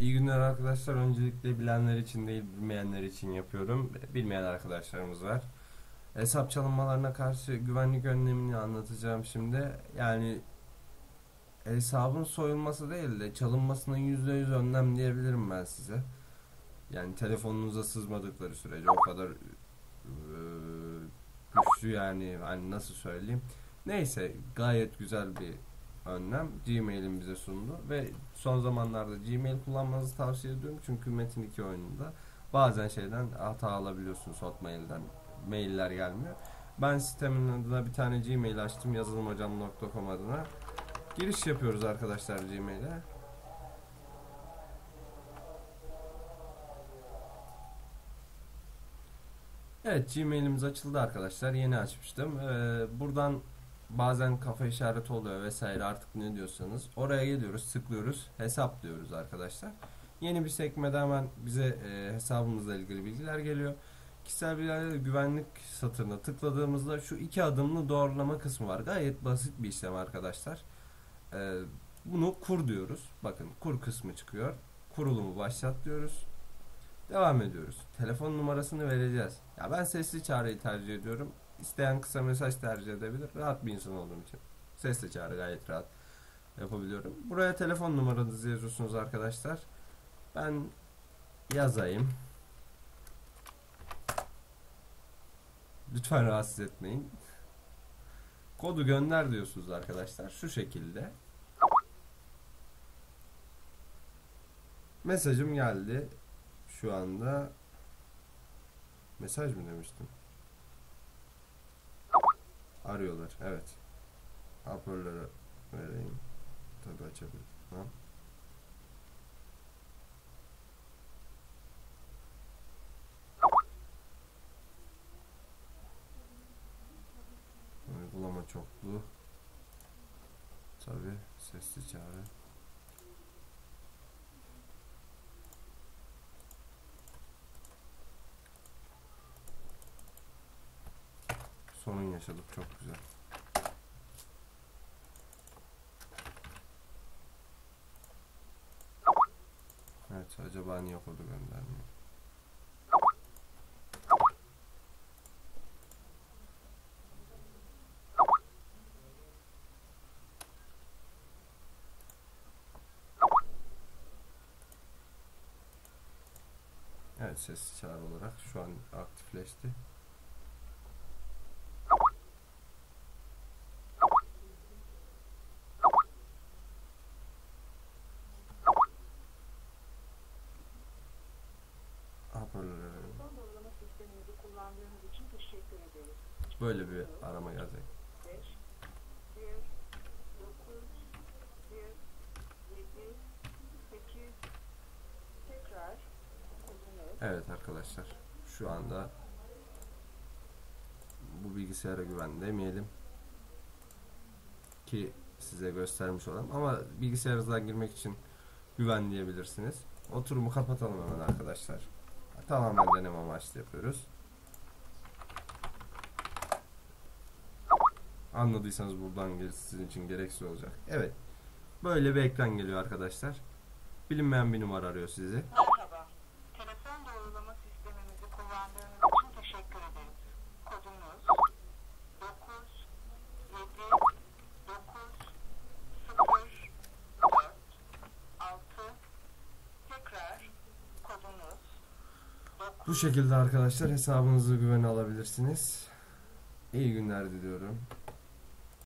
İyi günler arkadaşlar. Öncelikle bilenler için değil bilmeyenler için yapıyorum. Bilmeyen arkadaşlarımız var. Hesap çalınmalarına karşı güvenlik önlemini anlatacağım şimdi. Yani hesabın soyulması değil de çalınmasına %100 önlem diyebilirim ben size. Yani telefonunuza sızmadıkları sürece o kadar güçlü yani hani nasıl söyleyeyim. Neyse gayet güzel bir önlem Gmail'in bize sundu ve son zamanlarda Gmail kullanmanızı tavsiye ediyorum çünkü Metin 2 oyununda bazen şeyden hata alabiliyorsunuz Hotmail'den mailler gelmiyor. Ben sistemin adına bir tane Gmail açtım yazılımhocam.com adına. Giriş yapıyoruz arkadaşlar Gmail'e. Evet Gmail'imiz açıldı arkadaşlar. Yeni açmıştım. Ee, buradan bazen kafa işareti oluyor vesaire artık ne diyorsanız. Oraya geliyoruz, tıklıyoruz, hesap diyoruz arkadaşlar. Yeni bir sekmede hemen bize e, hesabımızla ilgili bilgiler geliyor. Kişisel bilgiler güvenlik satırına tıkladığımızda şu iki adımlı doğrulama kısmı var. Gayet basit bir işlem arkadaşlar. Ee, bunu kur diyoruz. Bakın kur kısmı çıkıyor. Kurulumu başlat diyoruz. Devam ediyoruz. Telefon numarasını vereceğiz. Ya ben sesli çağrıyı tercih ediyorum. İsteyen kısa mesaj tercih edebilir. Rahat bir insan olduğum için. Sesli çağrı gayet rahat yapabiliyorum. Buraya telefon numaranızı yazıyorsunuz arkadaşlar. Ben yazayım. Lütfen rahatsız etmeyin. Kodu gönder diyorsunuz arkadaşlar. Şu şekilde. Mesajım geldi. Şu anda mesaj mı demiştim? Arıyorlar. Evet. Hoparlörü vereyim. Tabi açabilirim. Ha? Uygulama çoklu. Tabi sesli çağrı. Sorun yaşadık çok güzel. Evet acaba niye kodu göndermiyor? Evet sesli çağrı olarak şu an aktifleşti. Hoparlörü Son doğrulama sistemimizi kullandığınız için teşekkür ederiz. böyle bir arama gelecek. 5, 1, 9, 1, 7, 8, tekrar. Evet arkadaşlar şu anda bu bilgisayara güven demeyelim ki size göstermiş olalım ama bilgisayarınızdan girmek için güven diyebilirsiniz. Oturumu kapatalım hemen arkadaşlar. Tamamen deneme amaçlı yapıyoruz. Anladıysanız buradan gerisi sizin için gereksiz olacak. Evet. Böyle bir ekran geliyor arkadaşlar. Bilinmeyen bir numara arıyor sizi. Merhaba. Telefon doğrulama sistemimizi kullandığınız için teşekkür ederiz. Kodunuz 9, 7, 9, 0, 4, 6, tekrar kodunuz 9, Bu şekilde arkadaşlar hesabınızı güvene alabilirsiniz. İyi günler diliyorum.